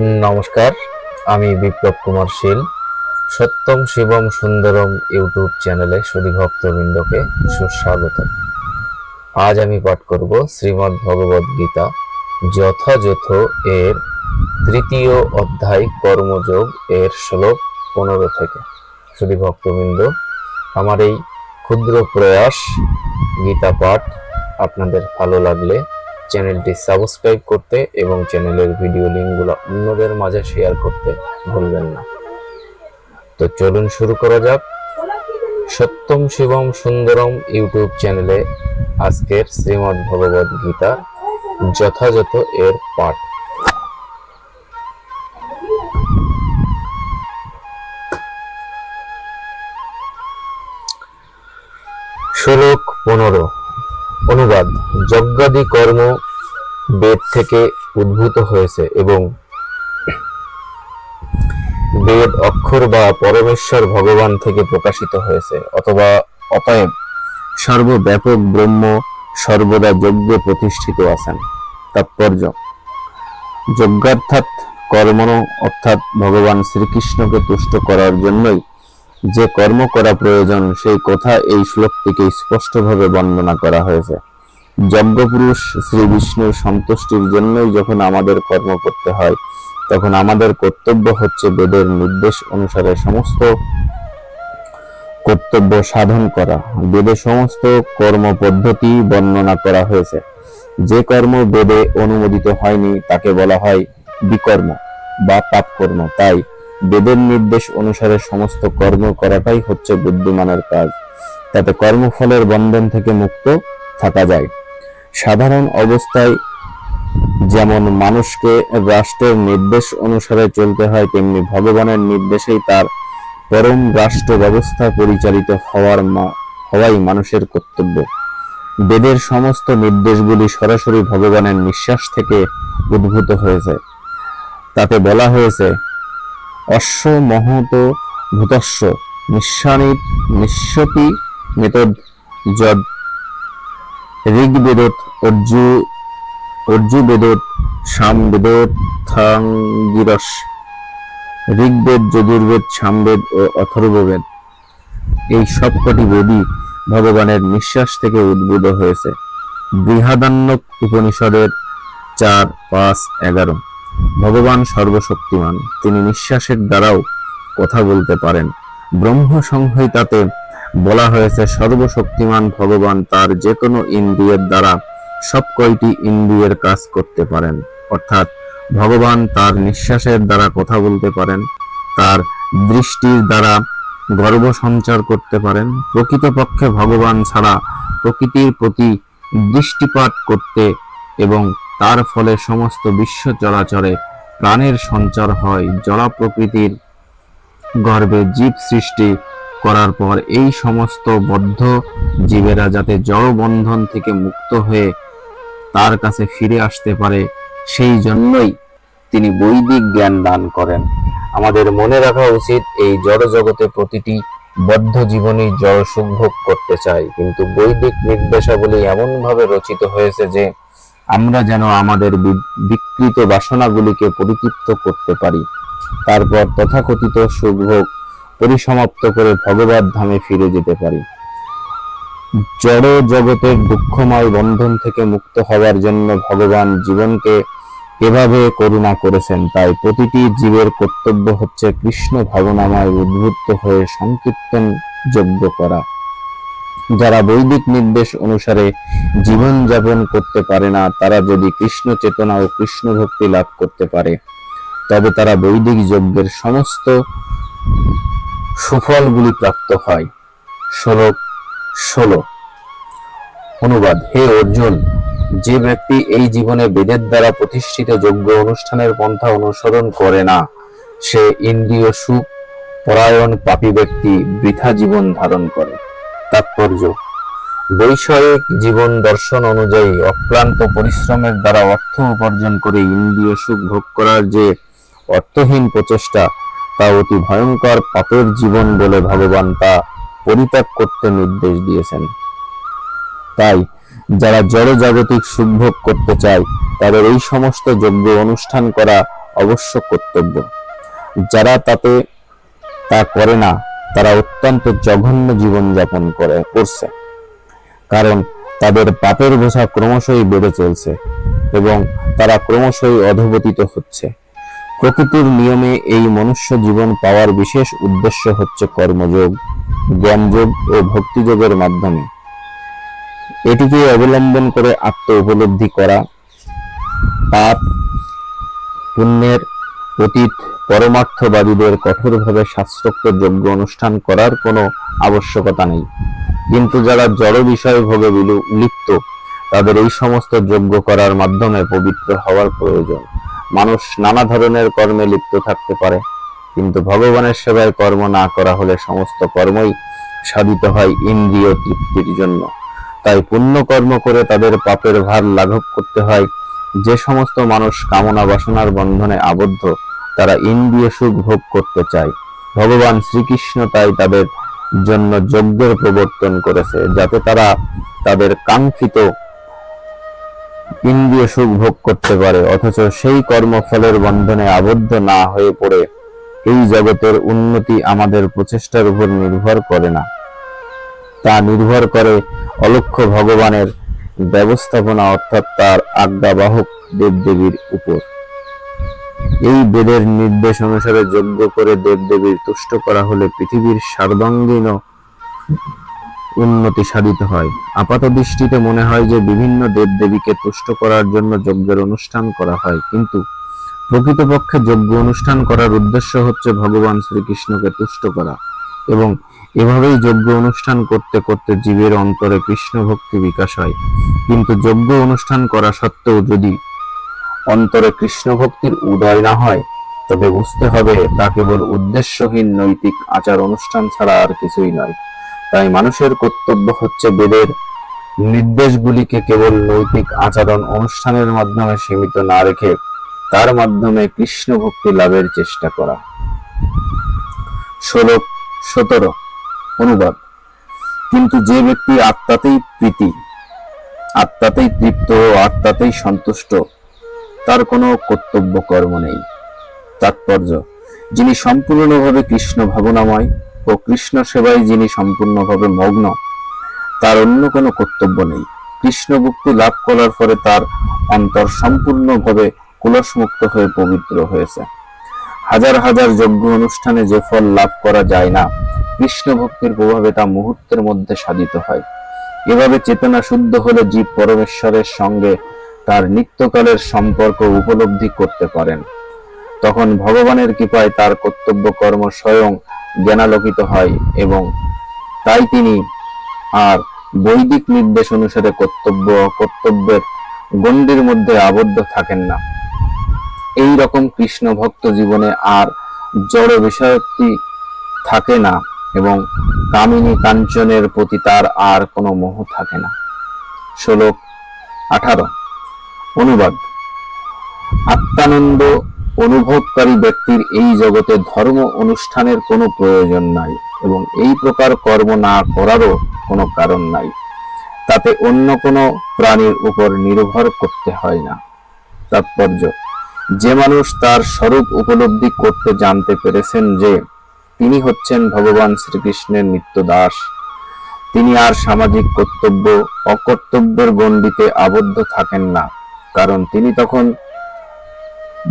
নমস্কার, আমি বিপ্লব কুমার শীল। সত্যম শিবম সুন্দরম ইউটিউব চ্যানেলে সুধী ভক্তবৃন্দকে সুস্বাগত। আজ আমি পাঠ করব শ্রীমদ্ ভগবদ গীতা, যথাযথ এর তৃতীয় অধ্যায় কর্মযোগ এর শ্লোক পনেরো থেকে। সুধী ভক্তবৃন্দ আমার এই ক্ষুদ্র প্রয়াস, গীতা পাঠ আপনাদের ভালো লাগলে চ্যানেলটি সাবস্ক্রাইব করতে এবং চ্যানেলের ভিডিও লিঙ্কগুলো অন্যদের মাঝে শেয়ার করতে ভুলবেন না। তো চলুন শুরু করা যাক। সত্যম শিবম সুন্দরম ইউটিউব চ্যানেলে আজকের শ্রীমদ্ ভগবদ গীতা যথাযথ এর পাঠ। শ্লোক পনেরো। অনুবাদ, যজ্ঞাদি কর্ম বেদ থেকে উদ্ভূত হয়েছে এবং বেদ অক্ষর বা পরমেশ্বর ভগবান থেকে প্রকাশিত হয়েছে, অথবা অতএব সর্বব্যাপক ব্রহ্ম সর্বদা যজ্ঞে প্রতিষ্ঠিত আছেন। তাৎপর্য, যজ্ঞার্থাৎ কর্মণ, অর্থাৎ ভগবান শ্রীকৃষ্ণকে তুষ্ট করার জন্যই যে কর্ম করা প্রয়োজন, সেই কথা এই শ্লোকটিকে স্পষ্টভাবে বর্ণনা করা হয়েছে। যজ্ঞপুরুষ শ্রী বিষ্ণুর সন্তুষ্টির জন্যই যখন আমাদের কর্ম করতে হয়, তখন আমাদের কর্তব্য হচ্ছে বেদের নির্দেশ অনুসারে সমস্ত কর্তব্য সাধন করা। বেদে সমস্ত কর্ম পদ্ধতি বর্ণনা করা হয়েছে। যে কর্ম বেদে অনুমোদিত হয়নি, তাকে বলা হয় বিকর্ম বা পাপ কর্ম তাই বেদের নির্দেশ অনুসারে সমস্ত কর্ম করাটাই হচ্ছে বুদ্ধিমানের কাজ। তাতে কর্মফলের বন্ধন থেকে মুক্ত থাকা যায়। সাধারণ অবস্থায় যেমন মানুষকে রাষ্ট্রের নির্দেশ অনুসারে চলতে হয়, তেমনি ভগবানের নির্দেশেই তার পরম রাষ্ট্র ব্যবস্থা পরিচালিত হওয়ার হওয়াই মানুষের কর্তব্য। বেদের সমস্ত নির্দেশগুলি সরাসরি ভগবানের নিঃশ্বাস থেকে উদ্ভূত হয়েছে। তাতে বলা হয়েছে, অশ্ব মহত ভূতস্ব নিঃসানিত নিঃস্বতি মেতদ যদ ঋগ্বেদত, অর্জু, অর্জুবেদত সামবেদোত্থাঙ্গিরস ঋগ্বেদ যজুর্বেদ সামবেদ ও অথর্ববেদ। এই সবকটি বেদই ভগবানের নিঃশ্বাস থেকে উদ্ভূত হয়েছে। বৃহাদান্যক উপনিষদের চার, পাঁচ, এগারো। ভগবান সর্বশক্তিমান, তিনি নিঃশ্বাসের দ্বারাও কথা বলতে পারেন। ব্রহ্ম সংহিতাতে বলা হয়েছে, সর্বশক্তিমান ভগবান তার যে কোনো ইন্দ্রিয়ের দ্বারা সব কয়টি ইন্দ্রিয়ের কাজ করতে পারেন। অর্থাৎ ভগবান তার নিঃশ্বাসের দ্বারা কথা বলতে পারেন, তার দৃষ্টির দ্বারা গর্ব সঞ্চার করতে পারেন, প্রকৃতপক্ষে ভগবান ছাড়া প্রকৃতির প্রতি দৃষ্টিপাত করতে এবং তার ফলে সমস্ত বিশ্ব চরাচরে প্রাণের সঞ্চার হয়। জড়া প্রকৃতির গর্ভে জীব সৃষ্টি করার পর এই সমস্ত বদ্ধ জীবেরা যাতে জড় বন্ধন থেকে মুক্ত হয়ে তার কাছে ফিরে আসতে পারে, সেই জন্যই তিনি বৈদিক জ্ঞান দান করেন। আমাদের মনে রাখা উচিত, এই জড় জগতে প্রতিটি বদ্ধ জীবনই জড় সুখ ভোগ করতে চায়। কিন্তু বৈদিক নির্দেশাবলী এমনভাবে রচিত হয়েছে যে, আমরা যেন আমাদের বিকৃত বাসনাগুলিকে পরিতৃপ্ত করতে পারি। তারপর তথাকথিত সুখভোগ পরিসমাপ্ত করে ভগবত ধামে ফিরে যেতে পারি। জড় জগতের দুঃখময় বন্ধন থেকে মুক্ত হওয়ার জন্য ভগবান জীবনকে এভাবে করুণা করেছেন। তাই প্রতিটি জীবের কর্তব্য হচ্ছে কৃষ্ণ ভাবনাময় উদ্বুদ্ধ হয়ে সংকীর্তন যোগ্য করা। যারা বৈদিক নির্দেশ অনুসারে জীবন যাপন করতে পারে না, তারা যদি কৃষ্ণ চেতনা ও কৃষ্ণ ভক্তি লাভ করতে পারে, তবে তারা বৈদিক যজ্ঞের সমস্ত সুফলগুলি প্রাপ্ত হয়। শ্লোক ষোলো। অনুবাদ, হে অর্জুন, যে ব্যক্তি এই জীবনে বেদের দ্বারা প্রতিষ্ঠিত যোগ্য অনুষ্ঠানের পন্থা অনুসরণ করে না, সে ইন্দ্রিয় সুখ, পরায়ণ পাপী ব্যক্তি বৃথা জীবন ধারণ করে। তাৎপর্য বৈষয়িক জীবন দর্শন অনুযায়ী অক্লান্ত পরিশ্রমের দ্বারা অর্থ উপার্জন করে ইন্দ্রিয় সুখ ভোগ করার যে অর্থহীন প্রচেষ্টা তা অতি ভয়ঙ্কর পাপের জীবন বলে ভগবান তা পরিত্যাগ করতে নির্দেশ দিয়েছেন। তাই, যারা জড় জাগতিক সুখভোগ করতে চায়, তাদের এই সমস্ত যোগ্য অনুষ্ঠান করা অবশ্য কর্তব্য। যারা তাতে তা করে না, তারা অত্যন্ত জঘন্য জীবন যাপন করে, করছে। কারণ, তাদের পাপের বোঝা ক্রমশই বেড়ে চলছে এবং তারা ক্রমশই অধপতিত হচ্ছে। প্রকৃতির নিয়মে এই মনুষ্য জীবন পাওয়ার বিশেষ উদ্দেশ্য হচ্ছে কর্মযোগ, জ্ঞানযোগ ও ভক্তিযোগের মাধ্যমে। এটিকে অবলম্বন করে আত্ম উপলব্ধি করা, পাপ, পুণ্যের অতীত পরমার্থবাদীদের কঠোরভাবে শাস্ত্রোক্ত যজ্ঞ অনুষ্ঠান করার কোনো আবশ্যকতা নেই। কিন্তু যারা জড় বিষয় ভোগে লিপ্ত, তাদের এই সমস্ত যজ্ঞ করার মাধ্যমে পবিত্র হওয়ার প্রয়োজন। মানুষ নানা ধরনের কর্মে লিপ্ত থাকতে পারে, কিন্তু ভগবানের সেবায় কর্ম না করা হলে সমস্ত কর্মই সাধিত হয় ইন্দ্রিয় তৃপ্তির জন্য। তাই পুণ্য কর্ম করে তাদের পাপের ভার লাঘব করতে হয়। যে সমস্ত মানুষ কামনা বাসনার বন্ধনে আবদ্ধ, তারা ইন্দ্রিয় সুখ ভোগ করতে চায়। ভগবান শ্রীকৃষ্ণ তাই তাদের জন্য যজ্ঞের প্রবর্তন করেছে, যাতে তারা তাদের কাঙ্ক্ষিত ইন্দ্রিয় সুখ ভোগ করতে পারে, অথচ সেই কর্মফলের বন্ধনে আবদ্ধ না হয়ে পড়ে, এই জগতের উন্নতি আমাদের প্রচেষ্টার উপর নির্ভর করে না। তা নির্ভর করে অলক্ষ ভগবানের ব্যবস্থাপনা, অর্থাৎ তার আজ্ঞাবাহক দেবদেবীর উপর। এই বেদের নির্দেশ অনুসারে যজ্ঞ করে দেবদেবীর তুষ্ট করা হলে পৃথিবীর সার্বাঙ্গীন উন্নতি সাধিত হয়। আপাত দৃষ্টিতে মনে হয় যে বিভিন্ন দেবদেবীকে তুষ্ট করার জন্য যজ্ঞের অনুষ্ঠান করা হয়, কিন্তু প্রকৃতপক্ষে যজ্ঞ অনুষ্ঠান করার উদ্দেশ্য হচ্ছে ভগবান শ্রীকৃষ্ণকে তুষ্ট করা এবং এভাবেই যজ্ঞ অনুষ্ঠান করতে করতে জীবের অন্তরে কৃষ্ণ ভক্তি বিকাশ হয়। কিন্তু যজ্ঞ অনুষ্ঠান করা সত্ত্বেও যদি অন্তরে কৃষ্ণ ভক্তির উদয় না হয়, তবে বুঝতে হবে তা কেবল উদ্দেশ্যহীন নৈতিক আচার অনুষ্ঠান ছাড়া আর কিছুই নয়। তাই মানুষের কর্তব্য হচ্ছে বেদের নির্দেশগুলিকে কেবল নৈতিক আচরণ অনুষ্ঠানের মাধ্যমে সীমিত না রেখে তার মাধ্যমে কৃষ্ণ ভক্তি লাভের চেষ্টা করা। ষোলো, সতেরো, অনুবাদ। কিন্তু যে ব্যক্তি আত্মাতেই প্রীতি, আত্মাতেই তৃপ্ত ও আত্মাতেই সন্তুষ্ট, তার কোনো কর্তব্য কর্ম নেই। তাৎপর্য, যিনি সম্পূর্ণভাবে কৃষ্ণ ভাবনাময় ও কৃষ্ণ সেবায় যিনি সম্পূর্ণভাবে মগ্ন, তার অন্য কোনো কর্তব্য নেই। কৃষ্ণ ভক্তি লাভ করার পরে তার অন্তর সম্পূর্ণভাবে কুলসমুক্ত হয়ে পবিত্র হয়েছে। হাজার হাজার যজ্ঞ অনুষ্ঠানে যে ফল লাভ করা যায় না, কৃষ্ণ ভক্তির প্রভাবে তা মুহূর্তের মধ্যে সাধিত হয়। এভাবে চেতনা শুদ্ধ হলে জীব পরমেশ্বরের সঙ্গে তার নিত্যকালের সম্পর্ক উপলব্ধি করতে পারেন। তখন ভগবানের কৃপায় তার কর্তব্য কর্ম স্বয়ং জ্ঞানালোকিত হয় এবং তাই তিনি আর বৈদিক নির্দেশ অনুসারে কর্তব্য, কর্তব্যের গণ্ডির মধ্যে আবদ্ধ থাকেন না। এই রকম কৃষ্ণ ভক্ত জীবনে আর জড় বিষয়টি থাকে না এবং কামিনী কাঞ্চনের প্রতি তার আর কোনো মোহ থাকে না। শ্লোক আঠারো। অনুবাদ। আত্মানন্দ অনুভবকারী ব্যক্তির এই জগতে ধর্ম অনুষ্ঠানের কোনো প্রয়োজন নাই এবং এই প্রকার কর্ম না করারও কোনো কারণ নাই। তাতে অন্য কোনো প্রাণীর উপর নির্ভর করতে হয় না। তাৎপর্য, যে মানুষ তার স্বরূপ উপলব্ধি করতে জানতে পেরেছেন যে, তিনি হচ্ছেন ভগবান শ্রীকৃষ্ণের নিত্য দাস তিনি আর সামাজিক কর্তব্য, অকর্তব্যের গণ্ডিতে আবদ্ধ থাকেন না, কারণ তিনি তখন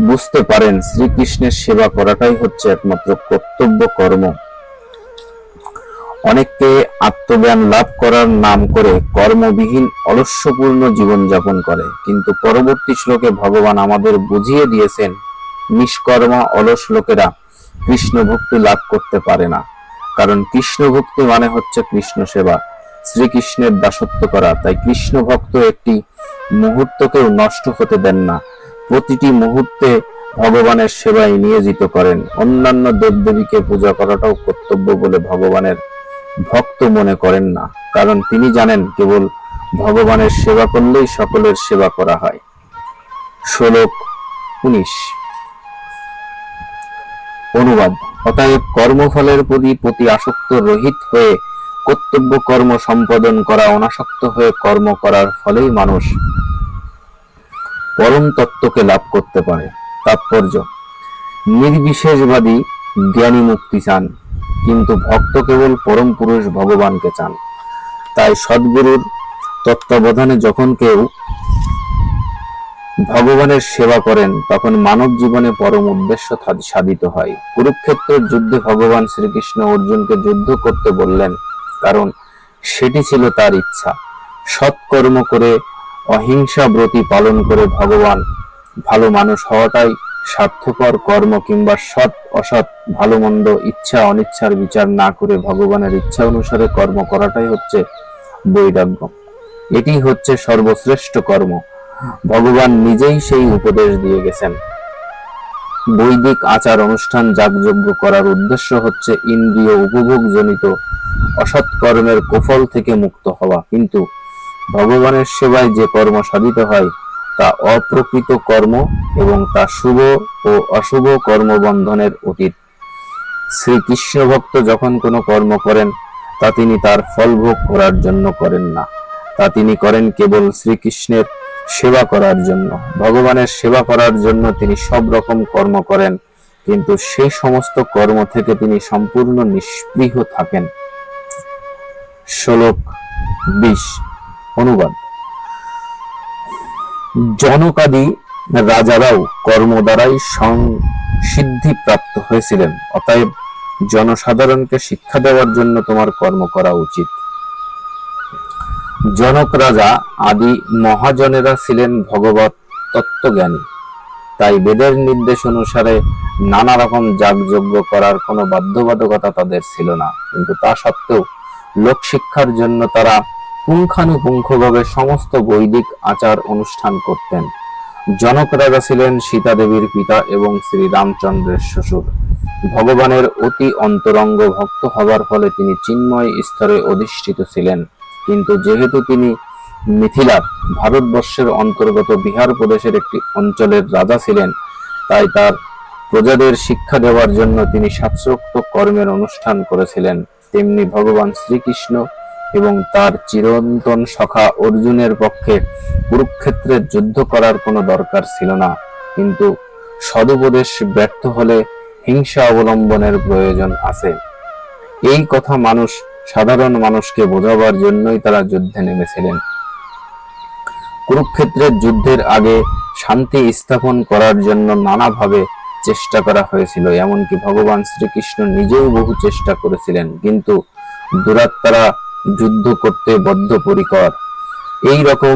বুঝতে পারেন শ্রীকৃষ্ণের সেবা করাটাই হচ্ছে একমাত্র কর্তব্য কর্ম। অনেককে আত্মজ্ঞান লাভ করার নাম করে কর্মবিহীন অলস্যপূর্ণ জীবনযাপন করে, কিন্তু পরবর্তী শ্লোকে ভগবান আমাদের বুঝিয়ে দিয়েছেন, নিষ্কর্মা অলস লোকেরা কৃষ্ণ ভক্তি লাভ করতে পারে না। কারণ কৃষ্ণ ভক্তি মানে হচ্ছে কৃষ্ণ সেবা, শ্রীকৃষ্ণের দাসত্ব করা। তাই কৃষ্ণ ভক্ত একটি মুহূর্তকেও নষ্ট হতে দেন না। প্রতিটি মুহূর্তে ভগবানের সেবায় নিয়োজিত করেন। অন্যান্য দেবদেবীকে পূজা করাটাও কর্তব্য বলে ভগবানের ভক্ত মনে করেন না। কারণ তিনি জানেন, কেবল ভগবানের সেবা করলেই সকলের সেবা করা হয়। শ্লোক উনিশ। অনুবাদ। অতএব কর্মফলের প্রতি প্রতি আসক্ত রহিত হয়ে কর্তব্য কর্ম সম্পাদন করা, অনাসক্ত হয়ে কর্ম করার ফলেই মানুষ পরম তত্ত্বকে লাভ করতে পারে। তাৎপর্য, নির্বিশেষবাদী জ্ঞানী মুক্তি চান, কিন্তু ভক্ত কেবল পরম পুরুষ ভগবানকে চান। তাই সদ্গুরুর তত্ত্বাবধানে যখন কেউ ভগবানের সেবা করেন, তখন মানব জীবনে পরম উদ্দেশ্য সাধিত হয়। কুরুক্ষেত্রের যুদ্ধে ভগবান শ্রীকৃষ্ণ অর্জুনকে যুদ্ধ করতে বললেন, কারণ সেটি ছিল তার ইচ্ছা। সৎকর্ম করে অহিংসা ব্রতী পালন করে ভগবান। ভালো মানুষ হওয়াটাই স্বার্থকর কর্ম কিংবা সৎ, অসৎ, ভালো মন্দ, ইচ্ছা, অনিচ্ছার বিচার না করে ভগবানের ইচ্ছা অনুসারে কর্ম করাটাই হচ্ছে বৈরাগ্য। এটি হচ্ছে সর্বশ্রেষ্ঠ কর্ম। ভগবান নিজেই সেই উপদেশ দিয়ে গেছেন। বৈদিক আচার অনুষ্ঠান যাগযজ্ঞ করার উদ্দেশ্য হচ্ছে ইন্দ্রিয় উপভোগ জনিত অসৎ কর্মের কুফল থেকে মুক্ত হওয়া। কিন্তু ভগবানের সেবায় যে কর্ম সাধিত হয়, তা অপ্রকৃত কর্ম এবং তা শুভ ও অশুভ কর্মবন্ধনের অতীত। শ্রীকৃষ্ণ ভক্ত যখন কোনো কর্ম করেন, তা তিনি তার ফল ভোগ করার জন্য করেন না। তা তিনি করেন কেবল শ্রীকৃষ্ণের সেবা করার জন্য। ভগবানের সেবা করার জন্য তিনি সব রকম কর্ম করেন, কিন্তু সেই সমস্ত কর্ম থেকে তিনি সম্পূর্ণ নিষ্পৃহ থাকেন। শ্লোক বিশ। অনুবাদ। জনকাদি রাজারাও কর্ম দ্বারাই সিদ্ধি প্রাপ্ত হয়েছিলেন, অতএব জনসাধারণকে শিক্ষা দেওয়ার জন্য তোমার কর্ম করা উচিত। জনক রাজা আদি মহাজনেরা ছিলেন ভগবত তত্ত্বজ্ঞানী। তাই বেদের নির্দেশ অনুসারে নানা রকম যাগযজ্ঞ করার কোনো বাধ্যবাধকতা তাদের ছিল না। কিন্তু তা সত্ত্বেও লোক শিক্ষার জন্য তারা পুঙ্খানুপুঙ্খভাবে সমস্ত বৈদিক আচার অনুষ্ঠান করতেন। জনক রাজা ছিলেন সীতা দেবীর পিতা এবং শ্রী রামচন্দ্রের শ্বশুর। ভগবানের অতি অন্তরঙ্গ ভক্ত হবার ফলে তিনি চিন্ময় স্তরে অধিষ্ঠিত ছিলেন। কিন্তু যেহেতু তিনি মিথিলা, ভারতবর্ষের অন্তর্গত বিহার প্রদেশের একটি অঞ্চলের রাজা ছিলেন, তাই তার প্রজাদের শিক্ষা দেওয়ার জন্য তিনি শাস্ত্রোক্ত কর্মের অনুষ্ঠান করেছিলেন। তেমনি ভগবান শ্রীকৃষ্ণ এবং তার চিরন্তন সখা অর্জুনের পক্ষে কুরুক্ষেত্রের যুদ্ধ করার কোনো দরকার ছিল না। কিন্তু সদুপদেশ ব্যর্থ হলে হিংসা অবলম্বনের প্রয়োজন আছে। এই কথা মানুষ, সাধারণ মানুষকে বোঝাবার জন্যই তারা যুদ্ধে নেমেছিলেন। কুরুক্ষেত্রের যুদ্ধের আগে শান্তি স্থাপন করার জন্য নানাভাবে চেষ্টা করা হয়েছিল, এমনকি ভগবান শ্রীকৃষ্ণ নিজেও বহু চেষ্টা করেছিলেন, কিন্তু দুরাত্মারা যুদ্ধ করতে বদ্ধপরিকর। এই রকম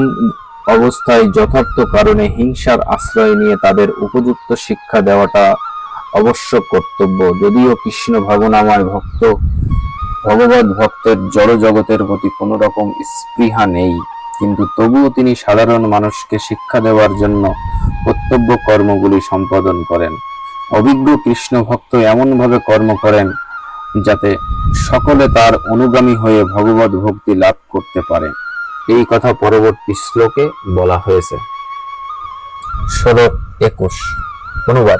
অবস্থায় যথার্থ কারণে হিংসার আশ্রয় নিয়ে তাদের উপযুক্ত শিক্ষা দেওয়াটা অবশ্য কর্তব্য। যদিও কৃষ্ণ ভাবনাময় ভক্ত, ভগবত ভক্তের জড় জগতের প্রতি কোনো রকম স্পৃহা নেই। কিন্তু তবুও তিনি সাধারণ মানুষকে শিক্ষা দেওয়ার জন্য কর্তব্য কর্মগুলি সম্পাদন করেন। অভিজ্ঞ কৃষ্ণ ভক্ত এমনভাবে কর্ম করেন যাতে সকলে তার অনুগামী হয়ে ভগবত ভক্তি লাভ করতে পারে। এই কথা পরবর্তী শ্লোকে বলা হয়েছে। ষোলো একুশ। অনুবাদ।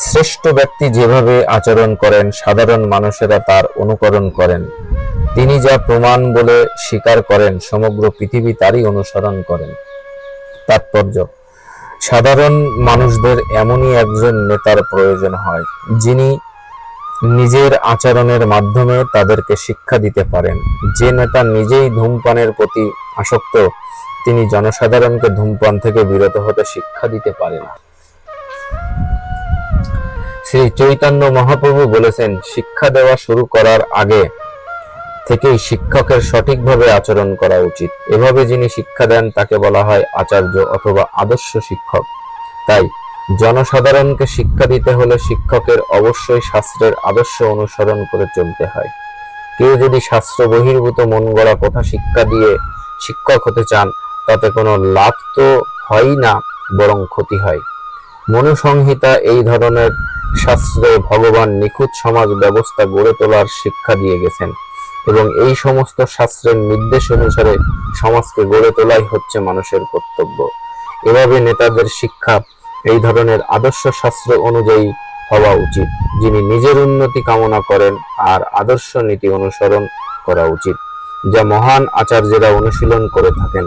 শ্রেষ্ঠ ব্যক্তি যেভাবে আচরণ করেন, সাধারণ মানুষেরা তার অনুকরণ করেন। তিনি যা প্রমাণ বলে স্বীকার করেন, সমগ্র পৃথিবী তারই অনুসরণ করেন। তাৎপর্য। সাধারণ মানুষদের এমনই একজন নেতার প্রয়োজন হয়, যিনি নিজের আচরণের মাধ্যমে তাদেরকে শিক্ষা দিতে পারেন। যে নেতা নিজেই ধূমপানের প্রতি আসক্ত, তিনি জনসাধারণকে ধূমপান থেকে বিরত হতে শিক্ষা দিতে পারে না শ্রী চৈতন্য মহাপ্রভু বলেছেন, শিক্ষা দেওয়া শুরু করার আগে থেকেই শিক্ষকের সঠিকভাবে আচরণ করা উচিত। এভাবে যিনি শিক্ষা দেন, তাকে বলা হয় আচার্য অথবা আদর্শ শিক্ষক। তাই জনসাধারণকে শিক্ষা দিতে হলে শিক্ষকের অবশ্যই শাস্ত্রের আদর্শ অনুসরণ করে চলতে হয়। কেউ যদি শাস্ত্র বহির্ভূত মন গড়া কথা শিক্ষা দিয়ে শিক্ষক হতে চান, তাতে কোনো লাভ তো হয় না, বরং ক্ষতি হয়। মনুসংহিতা এই ধরনের শাস্ত্রে ভগবান নিখুঁত সমাজ ব্যবস্থা গড়ে তোলার শিক্ষা দিয়ে গেছেন এবং এই সমস্ত শাস্ত্রের নির্দেশ অনুসারে সমাজকে গড়ে তোলাই হচ্ছে মানুষের কর্তব্য। এভাবে নেতাদের শিক্ষা এই ধরনের আদর্শ শাস্ত্র অনুযায়ী হওয়া উচিত, যিনি নিজের উন্নতি কামনা করেন আর আদর্শ নীতি অনুসরণ করা উচিত, যা মহান আচার্যেরা অনুশীলন করে থাকেন।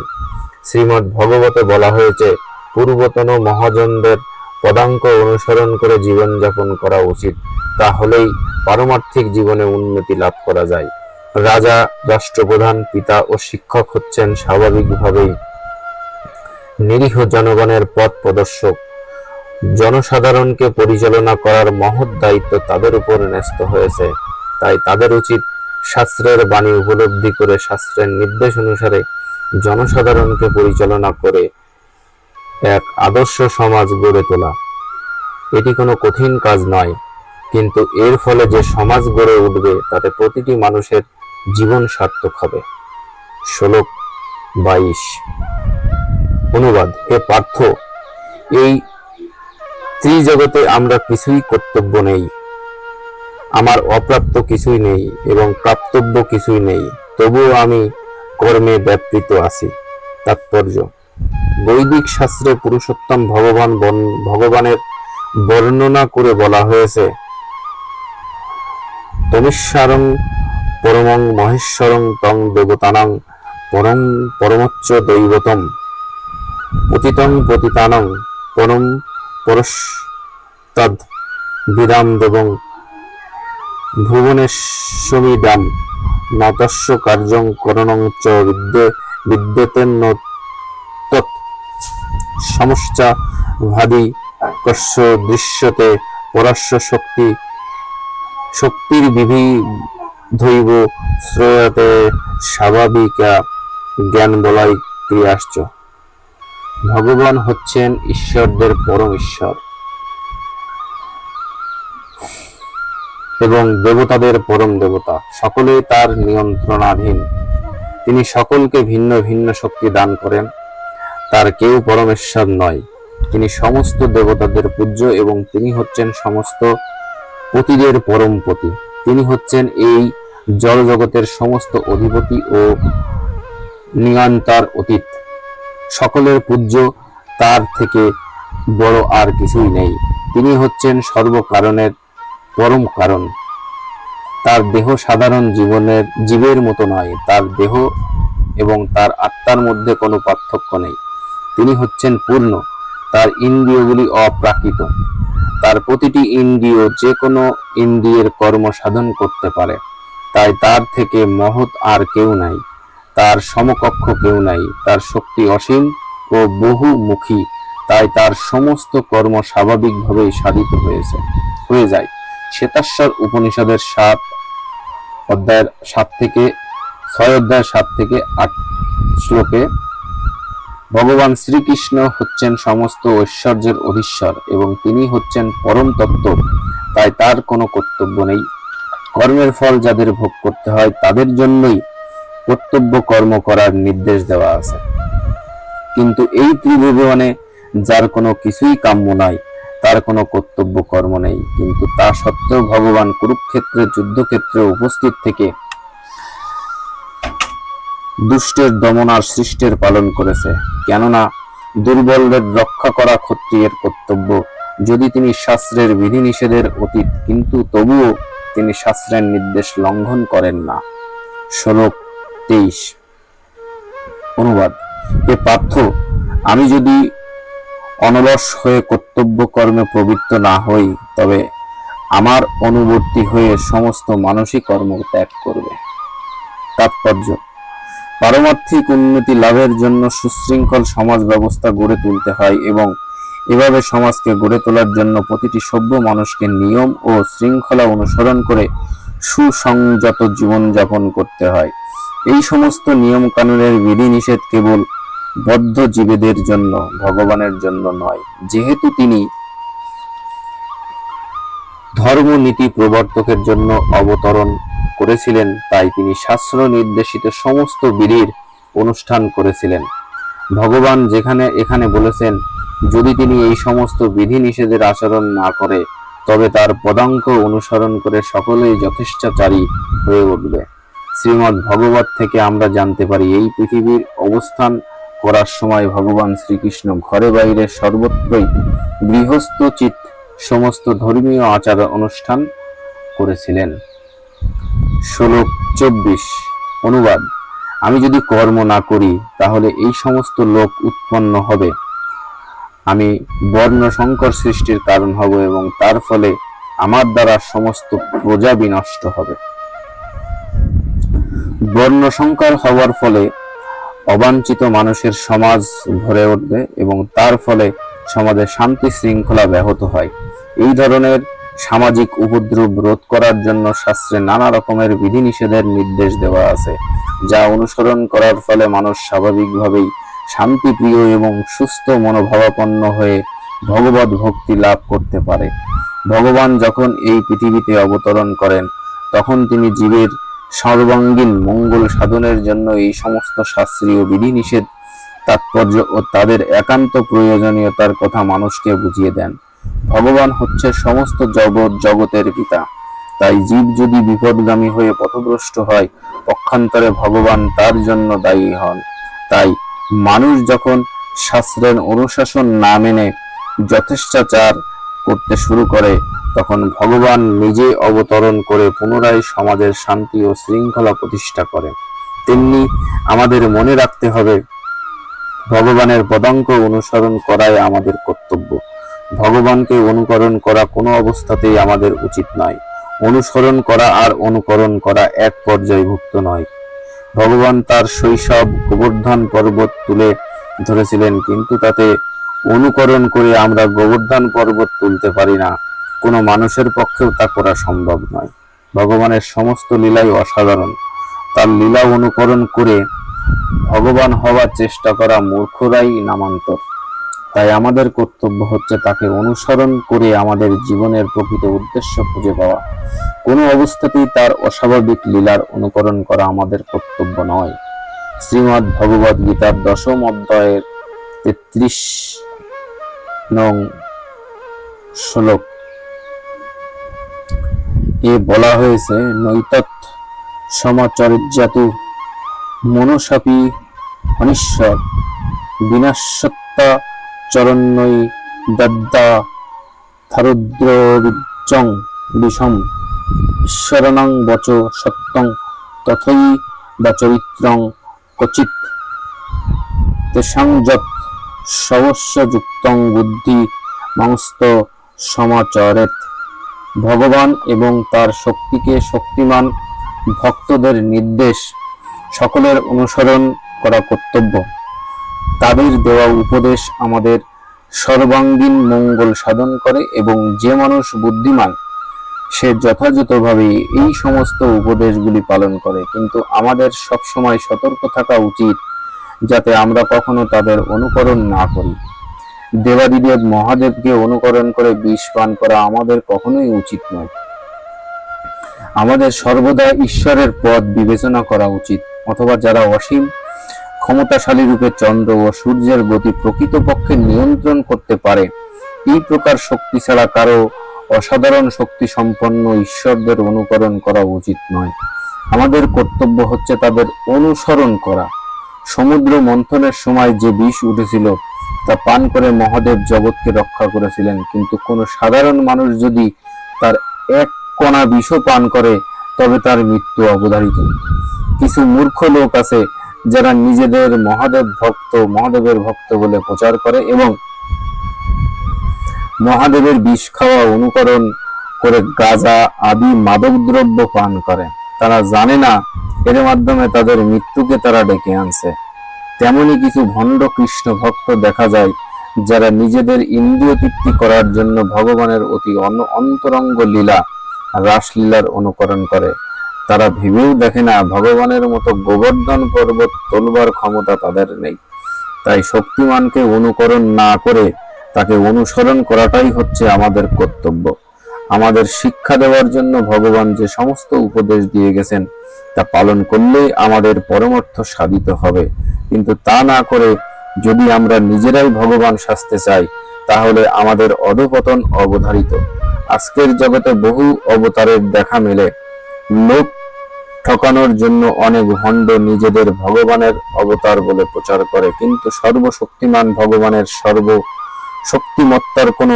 শ্রীমৎ ভগবতে বলা হয়েছে, পূর্বতন মহাজনদের পদাঙ্ক অনুসরণ করে জীবনযাপন করা উচিত, তাহলেই পারমার্থিক জীবনে উন্নতি লাভ করা যায়। রাজা, রাষ্ট্রপ্রধান, পিতা ও শিক্ষক হচ্ছেন স্বাভাবিকভাবেই নিরীহ জনগণের পথ প্রদর্শক। জনসাধারণকে পরিচালনা করার মহৎ দায়িত্ব তাদের উপর ন্যস্ত হয়েছে। তাই তাদের উচিত শাস্ত্রের বাণী উপলব্ধি করে শাস্ত্রের নির্দেশ অনুসারে জনসাধারণকে পরিচালনা করে এক আদর্শ সমাজ গড়ে তোলা। এটি কোনো কঠিন কাজ নয়, কিন্তু এর ফলে যে সমাজ গড়ে উঠবে তাতে প্রতিটি মানুষের জীবন সার্থক হবে। শ্লোক বাইশ। অনুবাদ, হে পার্থ, এই ত্রিজগতে আমরা কিছুই কর্তব্য নেই। আমার অপ্রাপ্ত কিছুই নেই এবং প্রাপ্তব্য কিছুই নেই। তবুও আমি কর্মে ব্যাপৃত আছি। তাৎপর্য। বৈদিক শাস্ত্রে পুরুষোত্তম ভগবান ভগবানের বর্ণনা করে বলা হয়েছে তমিশ্বরং পরমং মহেশ্বরং তং দেবতানাং পরম, পরমোচ্চ দৈবতম। পতিতং পতিতানং পরম পরস্তদ বিরাম দেবং ভুবনেশ্বমিদাম নতস্য কার্যং করণং চ বিদ্যে বিদ্যতেন তৎ সমস্যা ভাবি কস্য দৃশ্যতে পরস্য শক্তি শক্তির বিভি ধৈব শ্রেয়তে স্বাভাবিকা জ্ঞান বলাই ক্রিয়াশ্চ। ভগবান হচ্ছেন ঈশ্বরদের পরম ঈশ্বর। এবং দেবতাদের পরম দেবতা, সকলেই তার নিয়ন্ত্রণাধীন। তিনি সকলকে ভিন্ন ভিন্ন শক্তি দান করেন। তার কেউ পরমেশ্বর নয়। তিনি সমস্ত দেবতাদের পূজ্য এবং তিনি হচ্ছেন সমস্ত পতিদের পরম পতি। তিনি হচ্ছেন এই জড়জগতের সমস্ত অধিপতি ও নিয়ন্তার অতীত। সকলের পূজ্য, তার থেকে বড় আর কিছুই নেই। তিনি হচ্ছেন সর্বকারণের পরম কারণ। তার দেহ সাধারণ জীবনের, জীবের মতো নয়, তার দেহ এবং তার আত্মার মধ্যে কোনো পার্থক্য নেই। তিনি হচ্ছেন পূর্ণ, তার ইন্দ্রিয়গুলি অপ্রাকৃত। তার প্রতিটি ইন্দ্রিয় যে কোনো ইন্দ্রিয়ের কর্ম সাধন করতে পারে। তাই তার থেকে মহৎ আর কেউ নাই। তার সমকক্ষ কেউ নাই, তার শক্তি অসীম ও বহুমুখী, তাই তার সমস্ত কর্ম স্বাভাবিকভাবেই সাধিত হয়েছে, হয়ে যায়। শ্বেতাশ্বর উপনিষদের সাত অধ্যায়ের সাত থেকে, ছয় অধ্যায়ের সাত থেকে আট শ্লোকে, ভগবান শ্রীকৃষ্ণ হচ্ছেন সমস্ত ঐশ্বর্যের অধীশ্বর এবং তিনি হচ্ছেন পরম তত্ত্ব, তাই তার কোনো কর্তব্য নেই। কর্মের ফল যাদের ভোগ করতে হয় তাদের জন্যই কর্তব্য কর্ম করার নির্দেশ দেওয়া আছে। কিন্তু এই ত্রিভুবনে যার কোনো কিছুই কাম্য নয় তার কোনো কর্তব্য কর্ম নেই। কিন্তু তা সত্ত্বেও ভগবান কুরুক্ষেত্রের যুদ্ধক্ষেত্রে উপস্থিত থেকে দুষ্টের দমন আর সৃষ্টের পালন করেছে। কেননা দুর্বলদের রক্ষা করা ক্ষত্রিয়ের কর্তব্য। যদি তিনি শাস্ত্রের বিধিনিষেধের অতীত, কিন্তু তবুও তিনি শাস্ত্রের নির্দেশ লঙ্ঘন করেন না। শ্লোক তেইশ। অনুবাদ। এ পার্থ আমি যদি অনলস হয়ে কর্তব্য কর্মে প্রবৃত্ত না হই, তবে আমার অনুবর্তী হয়ে সমস্ত মানসিক কর্ম ত্যাগ করবে। তাৎপর্য। পারমার্থিক উন্নতি লাভের জন্য সুশৃঙ্খল সমাজ ব্যবস্থা গড়ে তুলতে হয় এবং এভাবে সমাজকে গড়ে তোলার জন্য প্রতিটি সভ্য মানুষকে নিয়ম ও শৃঙ্খলা অনুসরণ করে সুসংযত জীবনযাপন করতে হয়। এই সমস্ত নিয়ম কানুনের বিধিনিষেধ কেবল বদ্ধ জীবেদের জন্য, ভগবানের জন্য নয়। যেহেতু তিনি ধর্ম নীতি প্রবর্তকের জন্য অবতরণ করেছিলেন, তাই তিনি শাস্ত্র নির্দেশিত সমস্ত বিধির অনুষ্ঠান করেছিলেন। ভগবান যেখানে এখানে বলেছেন, যদি তিনি এই সমস্ত বিধি নিষেধের আচরণ না করে, তবে তার পদাঙ্ক অনুসরণ করে সকলেই যথেচ্ছাচারী হয়ে উঠবে। শ্রীমৎ ভগবত থেকে আমরা জানতে পারি, এই পৃথিবীর অবস্থান করার সময় ভগবান শ্রীকৃষ্ণ ঘরে বাইরে সর্বত্রই গৃহস্থচিত সমস্ত ধর্মীয় আচার অনুষ্ঠান করেছিলেন। ষোলক চব্বিশ, অনুবাদ, আমি যদি কর্ম না করি, তাহলে এই সমস্ত লোক উৎপন্ন হবে। আমি বর্ণ সংকর সৃষ্টির কারণ হব এবং তার ফলে আমার দ্বারা সমস্ত প্রজা বিনষ্ট হবে। বর্ণ সংকর হওয়ার ফলে অবাঞ্ছিত মানুষের সমাজ ভরে উঠবে এবং তার ফলে সমাজে শান্তি শৃঙ্খলা ব্যাহত হয়। এই ধরনের সামাজিক উপদ্রব রোধ করার জন্য শাস্ত্রে নানা রকমের বিধিনিষেধের নির্দেশ দেওয়া আছে, যা অনুসরণ করার ফলে মানুষ স্বাভাবিকভাবেই শান্তিপ্রিয় এবং সুস্থ মনোভাবাপন্ন হয়ে ভগবত ভক্তি লাভ করতে পারে। ভগবান যখন এই পৃথিবীতে অবতরণ করেন, তখন তিনি জীবের সর্বাঙ্গীন মঙ্গল সাধনের জন্য এই সমস্ত শাস্ত্রীয় বিধিনিষেধ, তাৎপর্য ও তাদের একান্ত প্রয়োজনীয়তার কথা মানুষকে বুঝিয়ে দেন। ভগবান হচ্ছে সমস্ত জগৎ জগতের পিতা। তাই জীব যদি বিপদগামী হয়ে পথভ্রষ্ট হয়, পক্ষান্তরে ভগবান তার জন্য দায়ী হন। তাই মানুষ যখন শাস্ত্রের অনুশাসন না মেনে যথেষ্টাচার করতে শুরু করে তখন ভগবান নিজে অবতরণ করে পুনরায় সমাজের শান্তি ও শৃঙ্খলা প্রতিষ্ঠা করেন। তেমনি আমাদের মনে রাখতে হবে, ভগবানের পদাঙ্ক অনুসরণ করাই আমাদের কর্তব্য। ভগবানকে অনুকরণ করা কোনো অবস্থাতেই আমাদের উচিত নয়। অনুসরণ করা আর অনুকরণ করা এক পর্যায়ভুক্ত নয়। ভগবান তার শৈশব, গোবর্ধন পর্বত তুলে ধরেছিলেন, কিন্তু তাতে অনুকরণ করে আমরা গোবর্ধন পর্বত তুলতে পারি না। কোনো মানুষের পক্ষেও তা করা সম্ভব নয়। ভগবানের সমস্ত লীলাই অসাধারণ। তার লীলা অনুকরণ করে ভগবান হওয়ার চেষ্টা করা মূর্খরাই নামান্তর। তাই আমাদের কর্তব্য হচ্ছে তাকে অনুসরণ করে আমাদের জীবনের প্রকৃত উদ্দেশ্য খুঁজে পাওয়া। কোনো অবস্থাতেই তার অস্বাভাবিক লীলার অনুকরণ করা আমাদের কর্তব্য নয়। শ্রীমৎ ভগবদ গীতার দশম অধ্যায়ের তেত্রিশ নং শ্লোক এ বলা হয়েছে, নৈতৎ সমাচরিজাতু মনসাপি অনিশ্বর। বিনাশত্তা চরণ্যই দদ্দা থারুদ্র বিজ্জং বিষম। ঈশ্বরণং বচ সত্যং তথৈ বা চরিত্রং ক্বচিৎ। তেষাং যুক্তং বুদ্ধি মাংস্ত সমাচরেত ভগবান এবং তার শক্তিকে শক্তিমান ভক্তদের নির্দেশ সকলের অনুসরণ করা কর্তব্য। তাদের দেওয়া উপদেশ আমাদের সর্বাঙ্গীন মঙ্গল সাধন করে এবং যে মানুষ বুদ্ধিমান, সে যথাযথভাবে এই সমস্ত উপদেশগুলি পালন করে। কিন্তু আমাদের সবসময় সতর্ক থাকা উচিত যাতে আমরা কখনো তাদের অনুকরণ না করি। দেবাদিদেব মহাদেবকে অনুকরণ করে বিষ পান করা আমাদের কখনোই উচিত নয়। আমাদের সর্বদা ঈশ্বরের পথ বিবেচনা করা উচিত, অথবা যারা অসীম ক্ষমতাশালী রূপে চন্দ্র ও সূর্যের গতি প্রকৃতপক্ষে নিয়ন্ত্রণ করতে পারে, এই প্রকার শক্তি ছাড়া কারও অসাধারণ শক্তি সম্পন্ন ঈশ্বরদের অনুকরণ করা উচিত নয়। আমাদের কর্তব্য হচ্ছে তাদের অনুসরণ করা। সমুদ্র মন্থনের সময় যে বিষ উঠেছিল তা পান করে মহাদেব জগৎকে রক্ষা করেছিলেন। কিন্তু কোনো সাধারণ মানুষ যদি তার এক কণা বিষও পান করে, তবে তার মৃত্যু অবধারিত। কিছু মূর্খ লোক আছে যারা নিজেদের মহাদেব ভক্ত, মহাদেবের ভক্ত বলে প্রচার করে এবং মহাদেবের বিষ খাওয়া অনুকরণ করে গাঁজা আদি মাদক দ্রব্য পান করে। তারা জানে না, এর মাধ্যমে তাদের মৃত্যুকে তারা ডেকে আনছে। তেমনি কিছু ভণ্ড কৃষ্ণ ভক্ত দেখা যায়, যারা নিজেদের ইন্দ্রিয় তৃপ্তি করার জন্য ভগবানের অতি অন- অন্তরঙ্গ লীলা, রাসলীলার অনুকরণ করে। তারা ভেবেও দেখে না, ভগবানের মতো গোবর্ধন পর্বত তোলবার ক্ষমতা তাদের নেই। তাই শক্তিমানকে অনুকরণ না করে তাকে অনুসরণ করাটাই হচ্ছে আমাদের কর্তব্য। আমাদের শিক্ষা দেওয়ার জন্য ভগবান যে সমস্ত উপদেশ দিয়ে গেছেন তা পালন করলেই আমাদের পরমার্থ সাধিত হবে। কিন্তু তা না করে যদি আমরা নিজেরাই ভগবান সাজতে চাই, তাহলে আমাদের অধপতন অবধারিত। আজকের জগতে বহু অবতারের দেখা মেলে। লোক ঠকানোর জন্য অনেক ভণ্ড নিজেদের ভগবানের অবতার বলে প্রচার করে, কিন্তু সর্বশক্তিমান ভগবানের সর্ব শক্তিমত্তার কোনো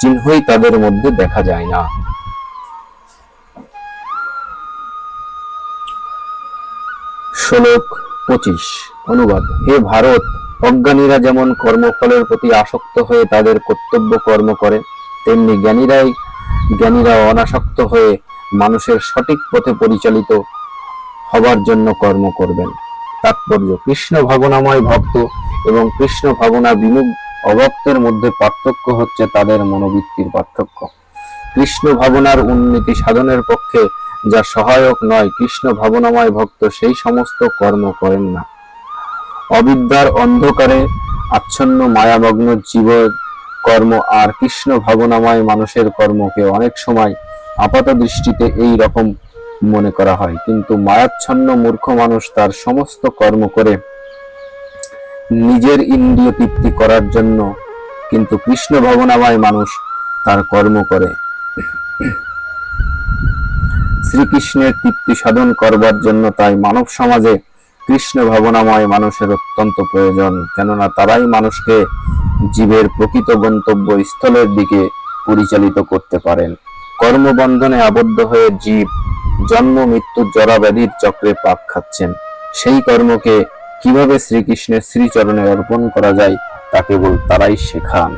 চিহ্নই তাদের মধ্যে দেখা যায় না। শ্লোক পঁচিশ। অনুবাদ, হে ভারত, অজ্ঞানীরা যেমন কর্মফলের প্রতি আসক্ত হয়ে তাদের কর্তব্য কর্ম করে, তেমনি জ্ঞানীরাই, জ্ঞানীরা অনাসক্ত হয়ে মানুষের সঠিক পথে পরিচালিত হবার জন্য কর্ম করবেন। তাৎপর্য, কৃষ্ণ ভাবনাময় ভক্ত এবং কৃষ্ণ ভাবনা বিমুখ অভক্তের মধ্যে পার্থক্য হচ্ছে তাদের মনোবৃত্তির পার্থক্য। কৃষ্ণ ভাবনার উন্নতি সাধনের পক্ষে যা সহায়ক নয়, কৃষ্ণ ভাবনাময় ভক্ত সেই সমস্ত কর্ম করেন না। অবিদ্যার অন্ধকারে আচ্ছন্ন মায়ামগ্ন জীবের কর্ম আর কৃষ্ণ ভাবনাময় মানুষের কর্মকে অনেক সময় আপাত দৃষ্টিতে এই রকম মনে করা হয়। কিন্তু মায়াচ্ছন্ন মূর্খ মানুষ তার সমস্ত কর্ম করে নিজের ইন্দ্রিয় তৃপ্তি করার জন্য কিন্তু কৃষ্ণ ভাবনাময় মানুষ তার কর্ম করে। শ্রীকৃষ্ণের তৃপ্তি সাধন করবার জন্য তাই মানব সমাজে কৃষ্ণ ভাবনাময় মানুষের অত্যন্ত প্রয়োজন। কেননা তারাই মানুষকে জীবের প্রকৃত গন্তব্য স্থলের দিকে পরিচালিত করতে পারেন। কর্মবন্ধনে আবদ্ধ হয়ে জীব জন্ম, মৃত্যু, জরা ব্যাধির চক্রে পাক খাচ্ছেন। সেই কর্মকে কীভাবে শ্রীকৃষ্ণের শ্রীচরণে অর্পণ করা যায় তা কেবল তারাই শেখান।